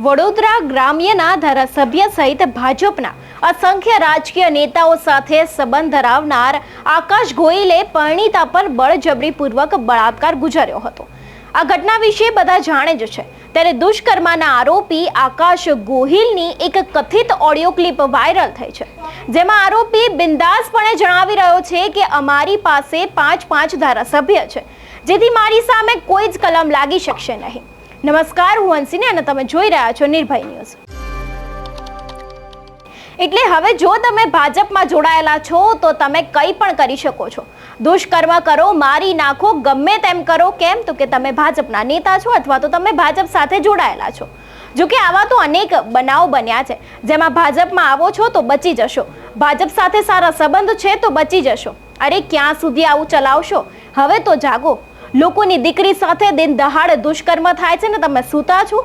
વડોદરા ગ્રામ્યના ધારાસભ્ય સહિત ભાજપના અસંખ્ય રાજકીય નેતાઓ સાથે સંબંધ ધરાવનાર આકાશ ગોયલે પરિણીતા પર બળજબરીપૂર્વક બળાત્કાર ગુજાર્યો હતો. આ ઘટના વિશે બધા જાણે જ છે. ત્યારે દુષ્કર્મના આરોપી આકાશ ગોહિલની એક કથિત ઓડિયો ક્લિપ વાયરલ થઈ છે. જેમાં આરોપી બિંદાસપણે જણાવી રહ્યો છે કે અમારી પાસે પાંચ પાંચ ધારાસભ્ય છે. જેથી મારી સામે કોઈ જ કલમ લાગી શકશે નહીં. નમસ્કાર, હું હંસિની અને તમે જોઈ રહ્યા છો નિર્ભય ન્યૂઝ. એટલે હવે જો તમે ભાજપમાં જોડાયેલા છો, તો તમે કંઈ પણ કરી શકો છો. દુષ્કર્મ કરો, મારી નાખો, ગમે તેમ કરો, કેમ? તો કે તમે ભાજપના નેતા છો અથવા તો તમે ભાજપ સાથે જોડાયેલા છો. જો કે આવા તો અનેક બનાવ બન્યા છે. જેમાં ભાજપમાં આવો છો તો બચી જશો. ભાજપ સાથે સારા સંબંધ છે તો બચી જશો. અરે, ક્યાં સુધી આવું ચલાવશો? હવે તો જાગો. લોકોની દીકરી સાથે દિન દહાડે દુષ્કર્મ થાય છે ને તમે સૂતા છો?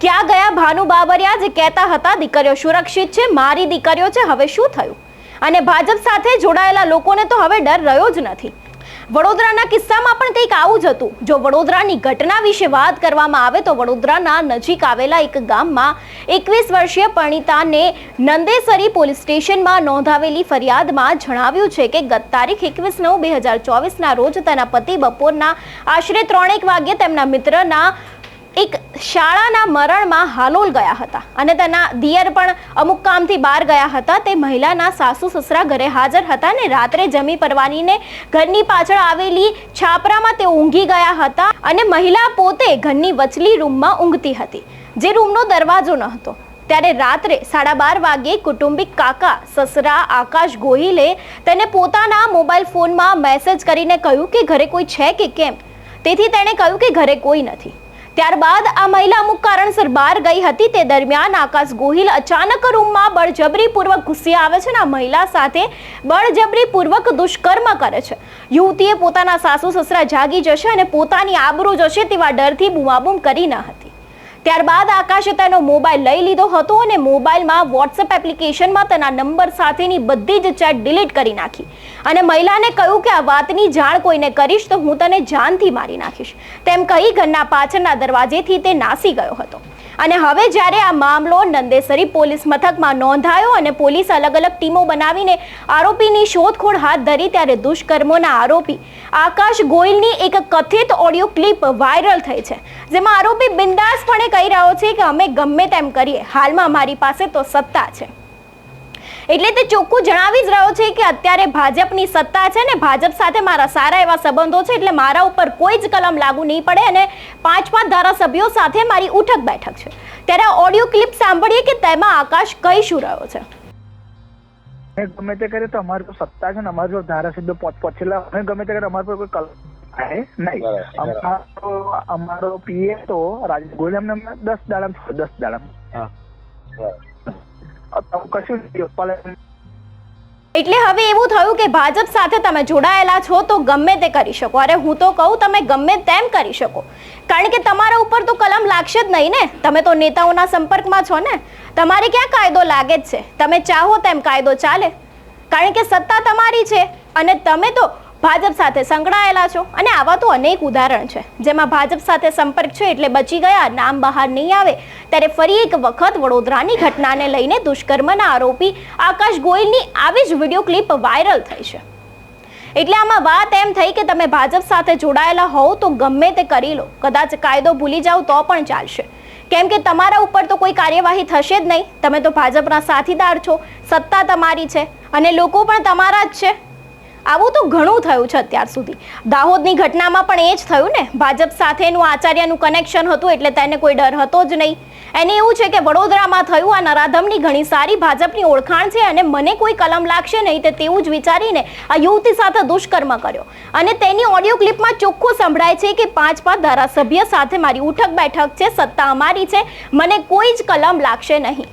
ક્યાં ગયા ભાનુ બાબરિયા જે કહેતા હતા, દીકરીઓ સુરક્ષિત છે, મારી દીકરીઓ છે, હવે શું થયું? અને ભાજપ સાથે જોડાયેલા લોકોને તો હવે ડર રહ્યો જ નથી. વડોદરાના કિસ્સામાં પણ કંઈક આવું જ હતું. જો વડોદરાની ઘટના વિશે વાત કરવામાં આવે તો વડોદરાના નજીક આવેલા એક ગામમાં એકવીસ વર્ષીય પરણિતાને નંદેસરી પોલીસ સ્ટેશનમાં નોંધાવેલી ફરિયાદમાં જણાવ્યું છે કે ગત તારીખ એકવીસ નવ બે હજાર ચોવીસના રોજ તેના પતિ બપોરના આશરે ત્રણેક વાગ્યે તેમના મિત્રના એક શાળાના મરણમાં હાલોલ ગયા હતા અને તેના દિયર પણ અમુક કામથી બહાર ગયા હતા. તે મહિલાના સાસુ સસરા ઘરે હાજર હતા ને રાત્રે જમી પરવાનીને ઘરની પાછળ આવેલી છાપરામાં તે ઊંઘી ગયા હતા અને મહિલા પોતે ઘરની વચલી રૂમમાં ઊંઘતી હતી, જે રૂમનો દરવાજો ન હતો ત્યારે રાત્રે સાડા બાર વાગ્યે કુટુંબિક કાકા, સસરા, આકાશ ગોહિલે તેને પોતાના મોબાઈલ ફોનમાં મેસેજ કરીને કહ્યું કે ઘરે કોઈ છે કે કેમ? તેથી તેણે કહ્યું કે ઘરે કોઈ નથી. ત્યારબાદ આ મહિલા અમુક કારણસર બહાર ગઈ હતી. તે દરમિયાન આકાશ ગોહિલ અચાનક રૂમમાં બળજબરીપૂર્વક ઘૂસી આવે છે અને આ મહિલા સાથે બળજબરીપૂર્વક દુષ્કર્મ કરે છે. યુવતીએ પોતાના સાસુ સસરા જાગી જશે અને પોતાની આબરૂ જશે તેવા ડરથી બૂમાબૂમ કરી ન હતી. ત્યારબાદ આકાશે તેનો મોબાઈલ લઈ લીધો હતો અને મોબાઈલમાં વોટ્સએપ એપ્લિકેશનમાં તેના નંબર સાથેની બધી જ ચેટ ડિલીટ કરી નાખી. અને મહિલાને કહ્યું કે આ વાતની જાણ કોઈને કરીશ તો હું તને જાનથી મારી નાખીશ. તેમ કહી ઘરના પાછળના દરવાજેથી તે નાસી ગયો હતો. અને હવે જ્યારે આ મામલો નંદેસરી પોલીસ મથકમાં નોંધાયો અને પોલીસ અલગ અલગ ટીમો બનાવીને આરોપીની શોધખોળ હાથ ધરી ત્યારે દુષ્કર્મોના આરોપી આકાશ ગોયલની એક કથિત ઓડિયો ક્લિપ વાયરલ થઈ છે, જેમાં આરોપી બિંદાસપણે કહી રહ્યો છે કે અમે ગમે તેમ કરીએ, હાલમાં મારી પાસે તો સત્તા છે. એટલે તે ચોખ્ખું જણાવી જ રહ્યો છે કે અત્યારે ભાજપની સત્તા છે ને ભાજપ સાથે મારા સારા એવા સંબંધો છે એટલે મારા ઉપર કોઈ જ કલમ લાગુ નહીં પડે અને પાંચ પાંચ ધારાસભ્યો સાથે મારી ઉઠક બેઠક છે. ત્યારે ઓડિયો ક્લિપ સાંભળીએ કે તેમાં આકાશ કઈ શું રહ્યો છે? અમે ગમે તે કરીએ તો અમારી તો સત્તા છે ને અમારી જો ધારાસભ્ય પોચ પહોંચેલા અમે ગમે તે કરીએ અમારી પર કોઈ કલ નહીં. અમારો અમારો પીએ તો રાજેશ ગોયલ અમને દસ દાડા દસ દાડા હા કશું એટલે હવે એવું થયું કે ભાજપ સાથે તમે જોડાયેલા છો તો ગમે તે કરી શકો. અરે હું તો કહું, તમે ગમે તેમ કરી શકો. કારણ કે તમારા ઉપર તો કલમ લાગશે જ નહીં ને. તમે તો નેતાઓના સંપર્કમાં છો ને. તમારે ક્યાં કાયદો લાગે જ છે? તમે ચાહો તેમ કાયદો ચાલે. કારણ કે સત્તા તમારી છે અને તમે તો ભાજપ સાથે સંકળાયેલા છો અને આવા તો અનેક ઉદાહરણ છે. જેમાં ભાજપ સાથે સંપર્ક છે એટલે બચી ગયા, નામ બહાર નહીં આવે. ત્યારે ફરી એક વખત વડોદરાની ઘટનાને લઈને દુષ્કર્મના આરોપી આકાશ ગોયલની આવી જ વીડિયો ક્લિપ વાયરલ થઈ છે. એટલે આમાં વાત એમ થઈ કે તમે ભાજપ સાથે જોડાયેલા હોવ તો ગમે તે કરી લો. કદાચ કાયદો ભૂલી જાઓ તો પણ ચાલશે. કેમ કે તમારા ઉપર તો કોઈ કાર્યવાહી થશે જ નહીં. તમે તો ભાજપના સાથીદાર છો. સત્તા તમારી છે. અને લોકો પણ તમારા જ છે. આવું તો ઘણું થયું છે અત્યાર સુધી. દાહોદની ઘટનામાં પણ એ જ થયું ને? ભાજપ સાથેનું આચાર્યનું કનેક્શન હતું એટલે તેને કોઈ ડર હતો જ નહીં. એને એવું છે કે વડોદરામાં થયું આ નરાધમની ઘણી સારી ભાજપની ઓળખાણ છે અને મને કોઈ કલમ લાગશે નહીં તે તેવું જ વિચારીને આ યુવતી સાથે દુષ્કર્મ કર્યો. અને તેની ઓડિયો ક્લિપમાં ચોખ્ખું સંભળાય છે કે પાંચ પાંચ ધારાસભ્ય સાથે મારી ઉઠક બેઠક છે, સત્તા અમારી છે, મને કોઈ જ કલમ લાગશે નહીં.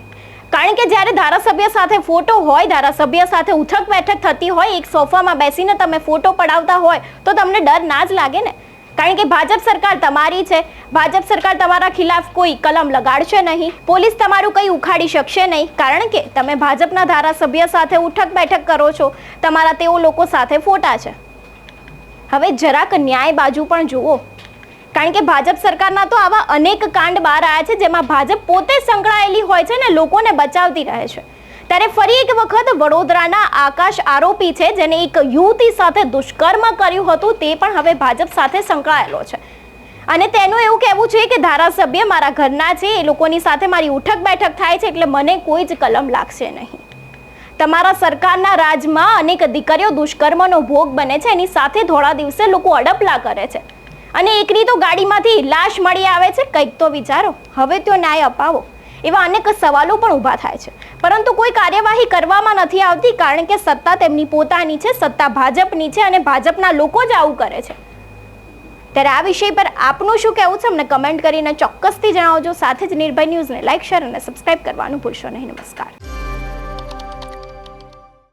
કારણ કે જ્યારે ધારાસભ્ય સાથે ફોટો હોય, ધારાસભ્ય સાથે ઉઠક બેઠક થતી હોય, એક સોફામાં બેસીને તમે ફોટો પડાવતા હોય, તો તમને ડર ના જ લાગે ને? કારણ કે ભાજપ સરકાર તમારી છે. ભાજપ સરકાર તમારા ખિલાફ કોઈ કલમ લગાડશે નહીં. પોલીસ તમારું કંઈ ઉખાડી શકશે નહીં. કારણ કે તમે ભાજપના ધારાસભ્ય સાથે ઉઠક બેઠક કરો છો. તમારા તેઓ લોકો સાથે ફોટા છે. હવે જરાક ન્યાય બાજુ પણ જુઓ. કારણ કે ભાજપ સરકારના તો આવા અનેક કાંડ બહાર આવ્યા છે, જેમાં ભાજપ પોતે સંકળાયેલી હોય છે ને લોકોને બચાવતી રહે છે. ત્યારે ફરી એક વખત વડોદરાના આકાશ આરોપી છે, જેને એક યુવતી સાથે દુષ્કર્મ કર્યું હતું, તે પણ હવે ભાજપ સાથે સંકળાયેલો છે. અને તેનું એવું કહેવું છે કે ધારાસભ્ય મારા ઘરના છે, એ લોકોની સાથે મારી ઉઠક બેઠક થાય છે, એટલે મને કોઈ જ કલમ લાગશે નહીં. તમારા સરકારના રાજમાં અનેક દીકરીઓ દુષ્કર્મનો ભોગ બને છે, એની સાથે થોડા દિવસે લોકો અડપલા કરે છે. અને એકની તો ગાડીમાંથી લાશ મળી આવે છે, કંઈક તો વિચારો. હવે તો ન્યાય અપાવો. એવા અનેક સવાલો પણ ઊભા થાય છે. પરંતુ કોઈ કાર્યવાહી કરવામાં નથી આવતી કારણ કે સત્તા તેમની પોતાની છે, સત્તા ભાજપની છે અને ભાજપના લોકો જ આવું કરે છે. ત્યારે આ વિષય પર આપનું શું કહેવું છે? અમને કમેન્ટ કરીને ચોક્કસથી જણાવજો. સાથે જ નિર્ભય ન્યૂઝને લાઇક શેર અને સબસ્ક્રાઇબ કરવાનું ભૂલશો નહીં. નમસ્કાર.